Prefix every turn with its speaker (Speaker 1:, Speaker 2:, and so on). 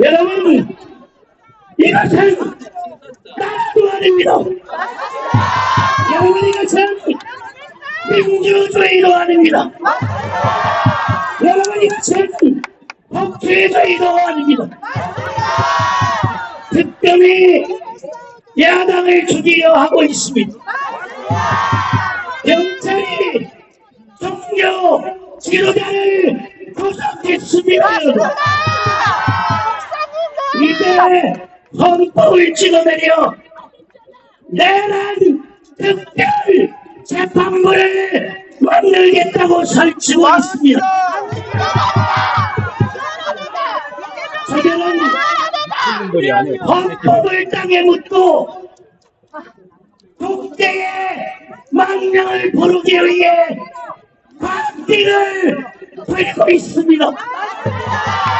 Speaker 1: 여러분, 이것은 나라도 아닙니다. 여러분, 이것은 민주주의도 아닙니다. 여러분, 이것은 법치주의도 아닙니다. 특별히 야당을 죽이려 하고 있습니다. 경찰이 종교 지도자를 여러분. 이제 헌법을 찍어내려 내란 특별 재판부를 만들겠다고 설치고 있습니다. 저들은 헌법을 땅에 묻고 국제의 망명을 부르기 위해 반띵을 벌이고 있습니다.